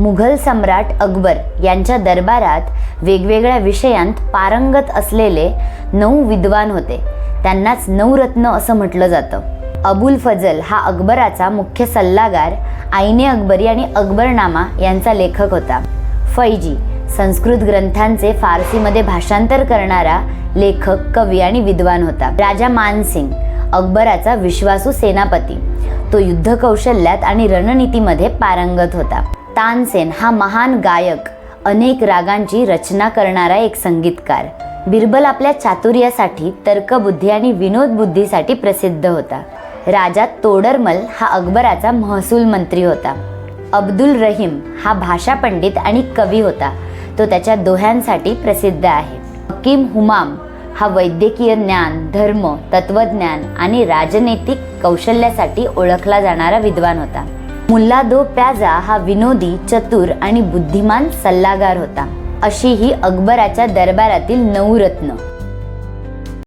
मुघल सम्राट अकबर यांच्या दरबारात वेगवेगळ्या विषयांत पारंगत असलेले नऊ विद्वान होते. त्यांनाच नवरत्न असं म्हटलं जातं. अबुल फजल हा अकबराचा मुख्य सल्लागार आईने अकबरी आणि अकबरनामा यांचा लेखक होता. फैजी संस्कृत ग्रंथांचे फारसीमध्ये भाषांतर करणारा लेखक कवी आणि विद्वान होता. राजा मानसिंग अकबराचा विश्वासू सेनापती. तो युद्ध कौशल्यात आणि रणनीतीमध्ये पारंगत होता. तानसेन हा महान गायक अनेक रागांची रचना करणारा एक संगीतकार. बिरबल आपल्या चातुर्यासाठी तर्कबुद्धी आणि विनोद बुद्धीसाठी प्रसिद्ध होता. राजा तोडरमल हा अकबराचा महसूल मंत्री होता. अब्दुल रहीम हा भाषा पंडित आणि कवी होता. तो त्याच्या दोह्यांसाठी प्रसिद्ध आहे. हकीम हुमाम हा वैद्यकीय ज्ञान धर्म तत्वज्ञान आणि राजनैतिक कौशल्यासाठी ओळखला जाणारा विद्वान होता. मुल्ला दो प्याजा हा विनोदी चतुर आणि बुद्धिमान सल्लागार होता. अशी ही अकबराच्या दरबारातील नऊ रत्न.